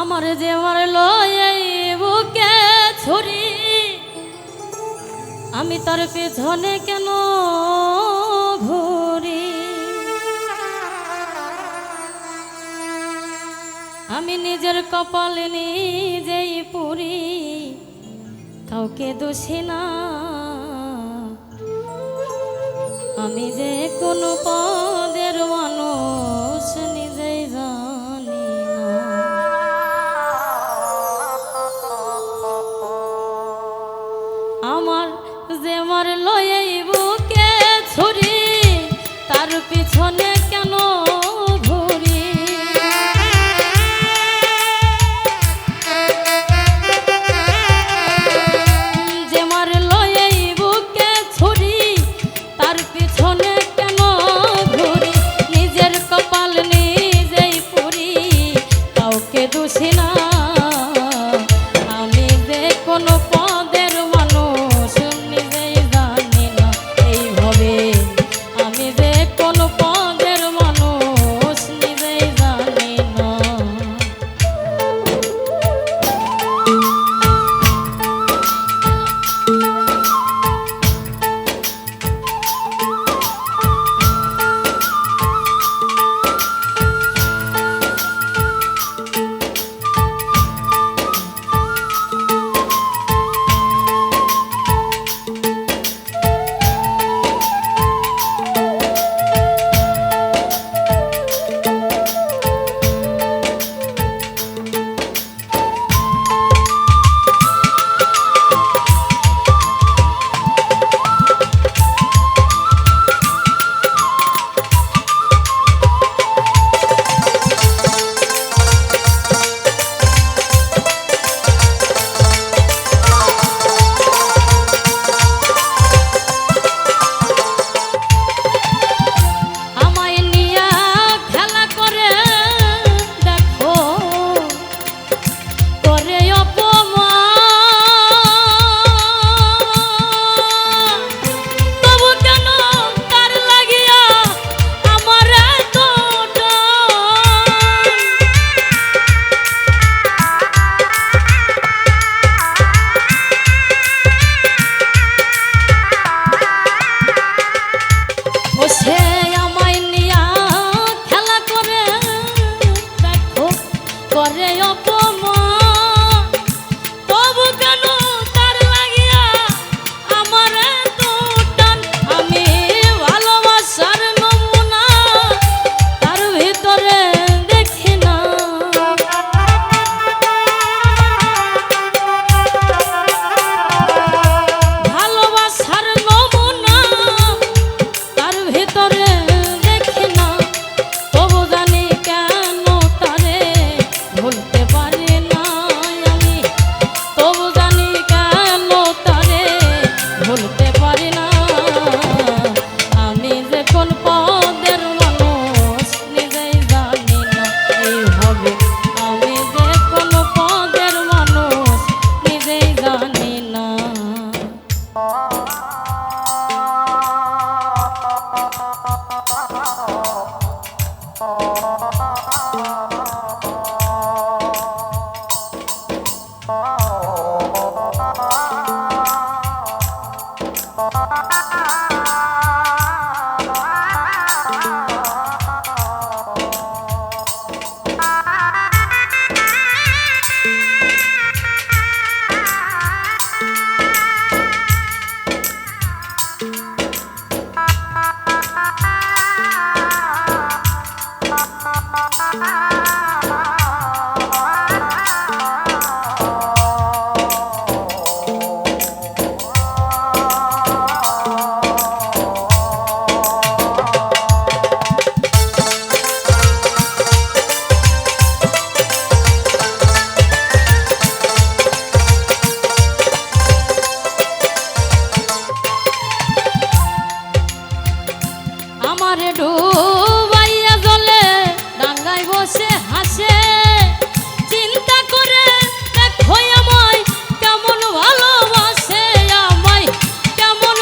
আমার যে মারল এই বুকে ছুরি, আমি তার পেছনে কেন ঘুরি? আমি নিজের কপাল নিজেই পুরি, কাউকে দোষি না। আমি যে কোনো পা আমার ডুবাইয়া জলে ডাঙ্গাই বসে হাসে। চিন্তা করে দেখো আমায় কেমন কেমন